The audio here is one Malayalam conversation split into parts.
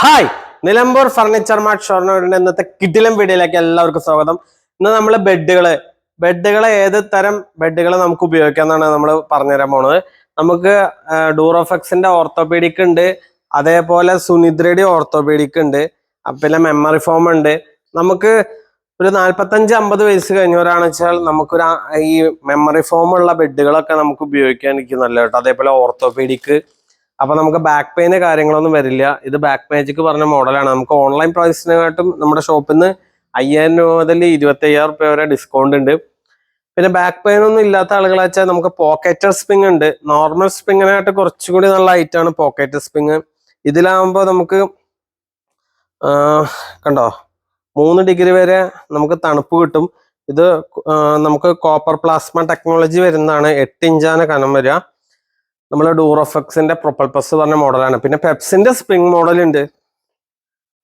ഹായ് നിലമ്പൂർ ഫർണിച്ചർ മാർട്ട് ഷോർണൂരിന്റെ ഇന്നത്തെ കിടിലം വീഡിയോയിലേക്ക് എല്ലാവർക്കും സ്വാഗതം. ഇന്ന് നമ്മൾ ബെഡുകൾ ബെഡുകളെ ഏത് തരം ബെഡുകൾ നമുക്ക് ഉപയോഗിക്കാം എന്നാണ് നമ്മൾ പറഞ്ഞുതരാൻ പോണത്. നമുക്ക് ഡൂറോഫെക്സിന്റെ ഓർത്തോപീഡിക് ഉണ്ട് അതേപോലെ സുനിദ്രയുടെ ഓർത്തോപീഡിക് ഉണ്ട് പിന്നെ മെമ്മറി ഫോം ഉണ്ട്. നമുക്ക് ഒരു നാല്പത്തഞ്ച് അമ്പത് വയസ്സ് കഴിഞ്ഞവരാണ് വെച്ചാൽ നമുക്കൊരു ഈ മെമ്മറി ഫോം ഉള്ള ബെഡുകളൊക്കെ നമുക്ക് ഉപയോഗിക്കാൻ എനിക്ക് നല്ല കേട്ടോ. അതേപോലെ ഓർത്തോപീഡിക് അപ്പൊ നമുക്ക് ബാക്ക് പെയിന് കാര്യങ്ങളൊന്നും വരില്ല. ഇത് ബാക്ക് പേജിക്ക് പറഞ്ഞ മോഡലാണ് നമുക്ക് ഓൺലൈൻ പ്രൈസിനെക്കാട്ടും നമ്മുടെ ഷോപ്പിൽ നിന്ന് അയ്യായിരം രൂപ മുതൽ ഇരുപത്തി അയ്യായിരം രൂപ വരെ ഡിസ്കൗണ്ട് ഉണ്ട്. പിന്നെ ബാക്ക് പെയിൻ ഒന്നും ഇല്ലാത്ത ആളുകളെ വെച്ചാൽ നമുക്ക് പോക്കറ്റർ സ്പ്രിങ് ഉണ്ട്. നോർമൽ സ്പ്രിങ്ങിനായിട്ട് കുറച്ചുകൂടി നല്ല ഹൈറ്റാണ് പോക്കറ്റ് സ്പ്രിങ് ഇതിലാകുമ്പോൾ നമുക്ക് കണ്ടോ? മൂന്ന് ഡിഗ്രി വരെ നമുക്ക് തണുപ്പ് കിട്ടും. ഇത് നമുക്ക് കോപ്പർ പ്ലാസ്മ ടെക്നോളജി വരുന്നതാണ്. എട്ട് ഇഞ്ചാണ് കനം വരിക. നമ്മൾ ഡൂറോഫെക്സിന്റെ പ്രൊപ്പൽപസ് പറഞ്ഞ മോഡലാണ്. പിന്നെ പെപ്സിന്റെ സ്പ്രിംഗ് മോഡൽ ഉണ്ട്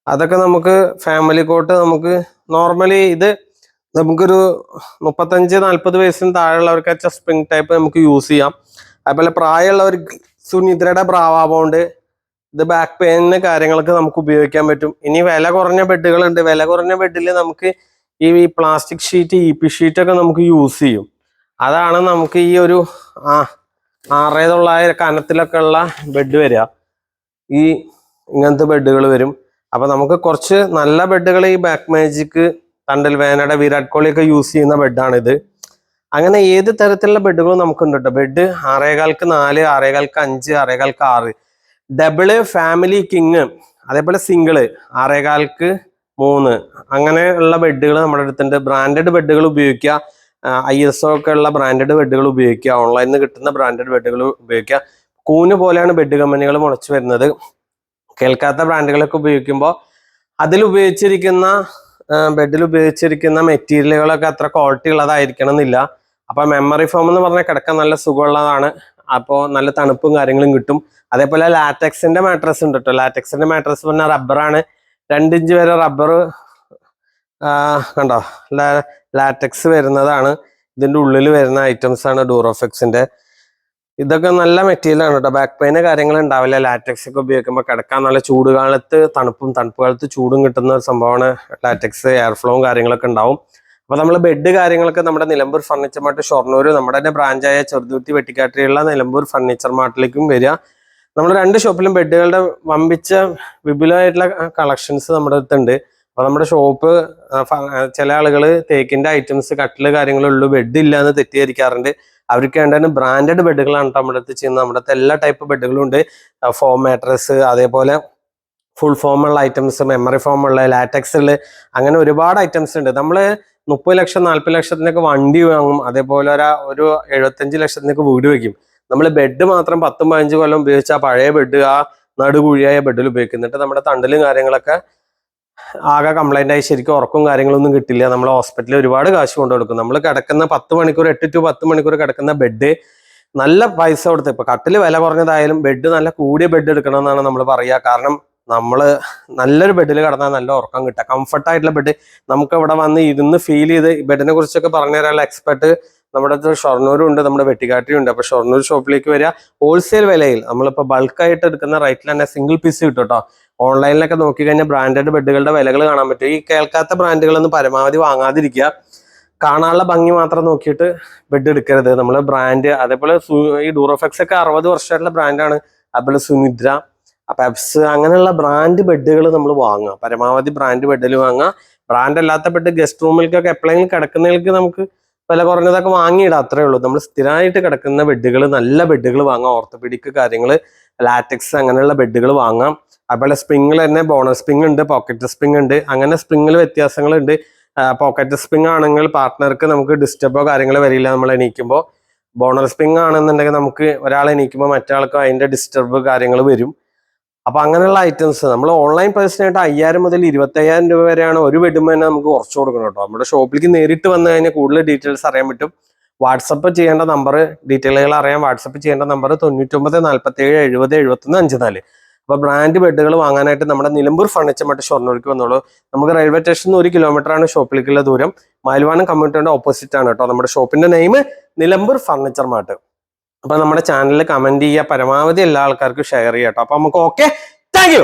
അതൊക്കെ നമുക്ക് ഫാമിലി കോട്ട് നമുക്ക് നോർമലി ഇത് നമുക്കൊരു മുപ്പത്തഞ്ച് നാല്പത് വയസ്സിന് താഴെയുള്ളവർക്ക് സ്പ്രിംഗ് ടൈപ്പ് നമുക്ക് യൂസ് ചെയ്യാം. അതുപോലെ പ്രായമുള്ളവർക്ക് സുനിദ്രയുടെ ബ്രാവാബോണ്ട് ഇത് ബാക്ക് പെയിന് കാര്യങ്ങൾക്ക് നമുക്ക് ഉപയോഗിക്കാൻ പറ്റും. ഇനി വില കുറഞ്ഞ ബെഡുകളുണ്ട്. വില കുറഞ്ഞ ബെഡിൽ നമുക്ക് ഈ പ്ലാസ്റ്റിക് ഷീറ്റ് ഇ പി ഷീറ്റൊക്കെ നമുക്ക് യൂസ് ചെയ്യും. അതാണ് നമുക്ക് ഈ ഒരു ആ ആറേ തൊള്ളായിരം കനത്തിലൊക്കെ ഉള്ള ബെഡ് വരിക. ഈ ഇങ്ങനത്തെ ബെഡുകൾ വരും. അപ്പൊ നമുക്ക് കുറച്ച് നല്ല ബെഡുകൾ ഈ ബാക്ക് മാജിക്ക് തണ്ടൽ വേനയുടെ വിരാട് കോഹ്ലി ഒക്കെ യൂസ് ചെയ്യുന്ന ബെഡാണിത് അങ്ങനെ ഏത് തരത്തിലുള്ള ബെഡുകളും നമുക്കുണ്ട് കേട്ടോ ബെഡ് ആറേകാൽക്ക് നാല് ആറേകാൽക്ക് അഞ്ച് ആറേകാൽക്ക് ആറ്. ഡബിൾ ഫാമിലി കിങ് അതേപോലെ സിംഗിൾ ആറേകാൽക്ക് മൂന്ന്. അങ്ങനെയുള്ള ബെഡുകൾ നമ്മുടെ അടുത്തുണ്ട്. ബ്രാൻഡഡ് ബെഡുകൾ ഉപയോഗിക്കുക. ഐ എസ് ഒ ഒക്കെ ഉള്ള ബ്രാൻഡഡ് ബെഡുകൾ ഉപയോഗിക്കുക ഓൺലൈനിൽ നിന്ന് കിട്ടുന്ന ബ്രാൻഡഡ് ബെഡുകൾ ഉപയോഗിക്കുക. കൂന് പോലെയാണ് ബെഡ് കമ്പനികൾ മുളച്ചു വരുന്നത്. കേൾക്കാത്ത ബ്രാൻഡുകളൊക്കെ ഉപയോഗിക്കുമ്പോൾ അതിൽ ഉപയോഗിച്ചിരിക്കുന്ന ബെഡിൽ ഉപയോഗിച്ചിരിക്കുന്ന മെറ്റീരിയലുകളൊക്കെ അത്ര ക്വാളിറ്റി ഉള്ളതായിരിക്കണം എന്നില്ല അപ്പൊ മെമ്മറി ഫോം എന്ന് പറഞ്ഞാൽ കിടക്കാൻ നല്ല സുഖമുള്ളതാണ്. അപ്പോൾ നല്ല തണുപ്പും കാര്യങ്ങളും കിട്ടും. അതേപോലെ ലാറ്റക്സിന്റെ മാട്രസ് ഉണ്ട് കേട്ടോ ലാറ്റക്സിന്റെ മാട്രസ് പറഞ്ഞാൽ റബ്ബറാണ് രണ്ടിഞ്ച് വരെ റബ്ബർ കണ്ടോ? ലാറ്റക്സ് വരുന്നതാണ്. ഇതിന്റെ ഉള്ളിൽ വരുന്ന ഐറ്റംസ് ആണ് ഡൂറോഫെക്സിന്റെ ഇതൊക്കെ നല്ല മെറ്റീരിയലാണ് കേട്ടോ. ബാക്ക് പെയിന് കാര്യങ്ങൾ ഉണ്ടാവില്ല. ലാറ്റക്സ് ഒക്കെ ഉപയോഗിക്കുമ്പോൾ കിടക്കാൻ നല്ല ചൂട് കാലത്ത് തണുപ്പും തണുപ്പ് കാലത്ത് ചൂടും കിട്ടുന്ന ഒരു സംഭവമാണ് ലാറ്റക്സ് എയർ ഫ്ലോവും കാര്യങ്ങളൊക്കെ ഉണ്ടാവും. അപ്പോൾ നമ്മൾ ബെഡ് കാര്യങ്ങളൊക്കെ നമ്മുടെ നിലമ്പൂർ ഫർണിച്ചർ മാർട്ട് ഷൊർണൂർ നമ്മുടെ തന്നെ ബ്രാഞ്ചായ ചെറുതുരുത്തി വെട്ടിക്കാട്ടിലുള്ള നിലമ്പൂർ ഫർണിച്ചർ മാർട്ടിലേക്കും വരിക. നമ്മൾ രണ്ട് ഷോപ്പിലും ബെഡുകളുടെ വമ്പിച്ച വിപുലമായിട്ടുള്ള കളക്ഷൻസ് നമ്മുടെ അടുത്തുണ്ട്. അപ്പൊ നമ്മുടെ ഷോപ്പ് ചില ആളുകൾ തേക്കിന്റെ ഐറ്റംസ് കട്ടിൽ കാര്യങ്ങളുള്ളൂ ബെഡ് ഇല്ല എന്ന് തെറ്റിദ്ധരിക്കാറുണ്ട്. അവർക്ക് വേണ്ടത് ബ്രാൻഡഡ് ബെഡുകളാണ് നമ്മുടെ അടുത്ത് ചെയ്യുന്നത്. നമ്മുടെ അടുത്ത് എല്ലാ ടൈപ്പ് ബെഡുകളും ഉണ്ട്. ഫോം മാട്രസ് അതേപോലെ ഫുൾ ഫോം ഉള്ള ഐറ്റംസ് മെമ്മറി ഫോം ഫോമുള്ള ഉള്ള അങ്ങനെ ഒരുപാട് ഐറ്റംസ് ഉണ്ട്. നമ്മൾ മുപ്പത് ലക്ഷം നാൽപ്പത് ലക്ഷത്തിനൊക്കെ വണ്ടി വാങ്ങും. അതേപോലെ ഒരു ഒരു എഴുപത്തഞ്ച് ലക്ഷത്തിനൊക്കെ വീട് വെക്കും. നമ്മൾ ബെഡ് മാത്രം പത്തും പതിനഞ്ച് കൊല്ലം ഉപയോഗിച്ച പഴയ ബെഡ് ആ നടുകുഴിയായ ബെഡിൽ ഉപയോഗിക്കും. എന്നിട്ട് നമ്മുടെ തണ്ടലും കാര്യങ്ങളൊക്കെ ആകെ കംപ്ലൈന്റ് ആയി ശരിക്കും ഉറക്കവും കാര്യങ്ങളൊന്നും കിട്ടില്ല. നമ്മൾ ഹോസ്പിറ്റലിൽ ഒരുപാട് കാശ് കൊണ്ടു കൊടുക്കും. നമ്മൾ കിടക്കുന്ന പത്ത് മണിക്കൂർ എട്ട് ടു പത്ത് മണിക്കൂർ കിടക്കുന്ന ബെഡ് നല്ല പൈസ കൊടുത്ത് ഇപ്പൊ കട്ടിൽ വില കുറഞ്ഞതായാലും ബെഡ് നല്ല കൂടിയ ബെഡ് എടുക്കണം എന്നാണ് നമ്മൾ പറയുക കാരണം നമ്മൾ നല്ലൊരു ബെഡിൽ കിടന്നാൽ നല്ല ഉറക്കം കിട്ടുക. കംഫർട്ട് ആയിട്ടുള്ള ബെഡ് നമുക്ക് ഇവിടെ വന്ന് ഇരുന്ന് ഫീൽ ചെയ്ത് ബെഡിനെ കുറിച്ചൊക്കെ പറഞ്ഞു തരാനുള്ള എക്സ്പെർട്ട് നമ്മുടെ അടുത്ത് ഷൊർണൂരും ഉണ്ട് നമ്മുടെ വെട്ടിക്കാട്ടിയും ഉണ്ട്. അപ്പൊ ഷൊർണൂർ ഷോപ്പിലേക്ക് വരിക. ഹോൾസെയിൽ വിലയിൽ നമ്മളിപ്പോ ബൾക്കായിട്ട് എടുക്കുന്ന റേറ്റിൽ തന്നെ സിംഗിൾ പീസ് കിട്ടും കേട്ടോ ഓൺലൈനിലൊക്കെ നോക്കി കഴിഞ്ഞാൽ ബ്രാൻഡഡ് ബെഡുകളുടെ വിലകൾ കാണാൻ പറ്റും. ഈ കേൾക്കാത്ത ബ്രാൻഡുകളൊന്നും പരമാവധി വാങ്ങാതിരിക്കുക. കാണാനുള്ള ഭംഗി മാത്രം നോക്കിയിട്ട് ബെഡ് എടുക്കരുത്. നമ്മൾ ബ്രാൻഡ് അതേപോലെ ഈ ഡൂറോഫെക്സ് ഒക്കെ അറുപത് വർഷമായിട്ടുള്ള ബ്രാൻഡാണ് അതുപോലെ സുനിദ്ര പെപ്സ് അങ്ങനെയുള്ള ബ്രാൻഡ് ബെഡുകൾ നമ്മൾ വാങ്ങുക. പരമാവധി ബ്രാൻഡ് ബെഡിൽ വാങ്ങുക. ബ്രാൻഡ് അല്ലാത്ത ബെഡ് ഗസ്റ്റ് റൂമിലേക്കൊക്കെ എപ്പോഴെങ്കിലും കിടക്കുന്നതിലേക്ക് നമുക്ക് വില കുറഞ്ഞതൊക്കെ വാങ്ങിയിടാം അത്രേ ഉള്ളൂ. നമ്മൾ സ്ഥിരമായിട്ട് കിടക്കുന്ന ബെഡുകൾ നല്ല ബെഡുകൾ വാങ്ങാം. ഓർത്തോപീഡിക് കാര്യങ്ങൾ ലാറ്റക്സ് അങ്ങനെയുള്ള ബെഡുകൾ വാങ്ങാം. അതുപോലെ സ്പ്രിങ്ങിൽ തന്നെ ബോണർ സ്പ്രിങ് ഉണ്ട് പോക്കറ്റ് സ്പ്രിങ് ഉണ്ട്. അങ്ങനെ സ്പ്രിങ്ങിൽ വ്യത്യാസങ്ങളുണ്ട്. പോക്കറ്റ് സ്പ്രിങ് ആണെങ്കിൽ പാർട്ട്ണർക്ക് നമുക്ക് ഡിസ്റ്റർബോ കാര്യങ്ങളോ വരില്ല നമ്മൾ എണീക്കുമ്പോൾ. ബോണർ സ്പ്രിങ് ആണെന്നുണ്ടെങ്കിൽ നമുക്ക് ഒരാൾ എണീക്കുമ്പോൾ മറ്റേ ആൾക്കും അതിന്റെ ഡിസ്റ്റർബ് കാര്യങ്ങൾ വരും. അപ്പൊ അങ്ങനെയുള്ള ഐറ്റംസ് നമ്മൾ ഓൺലൈൻ പ്രൈസിനായിട്ട് അയ്യായിരം മുതൽ ഇരുപത്തി അയ്യായിരം രൂപ വരെയാണ് ഒരു ബെഡും തന്നെ നമുക്ക് കുറച്ച് കൊടുക്കണം കേട്ടോ. നമ്മുടെ ഷോപ്പിലേക്ക് നേരിട്ട് വന്നു കഴിഞ്ഞാൽ കൂടുതൽ ഡീറ്റെയിൽസ് അറിയാൻ പറ്റും. വാട്സപ്പ് ചെയ്യേണ്ട നമ്പർ ഡീറ്റെയിലുകൾ അറിയാൻ വാട്സപ്പ് ചെയ്യേണ്ട നമ്പർ തൊണ്ണൂറ്റൊമ്പത് നാൽപ്പത്തി ഏഴ് എഴുപത് എഴുപത്തൊന്ന് അഞ്ച് നാല് അപ്പൊ ബ്രാൻഡ് ബെഡുകൾ വാങ്ങാനായിട്ട് നമ്മുടെ നിലമ്പൂർ ഫർണിച്ചർ മറ്റ് ഷൊർണൂർക്ക് വന്നോളൂ. നമുക്ക് റെയിൽവേ സ്റ്റേഷനിൽ ഒരു കിലോമീറ്റർ ആണ് ഷോപ്പിലേക്കുള്ള ദൂരം. മാലുവാനം കമ്മ്യൂണിറ്റിയുടെ ഓപ്പോസിറ്റ് ആണ് കേട്ടോ. നമ്മുടെ ഷോപ്പിന്റെ നെയിം നിലമ്പൂർ ഫർണിച്ചർ മാർട്ട് അപ്പൊ നമ്മുടെ ചാനലിൽ കമന്റ് ചെയ്യുക പരമാവധി എല്ലാ ആൾക്കാർക്കും ഷെയർ ചെയ്യാം കേട്ടോ അപ്പൊ നമുക്ക് ഓക്കെ താങ്ക്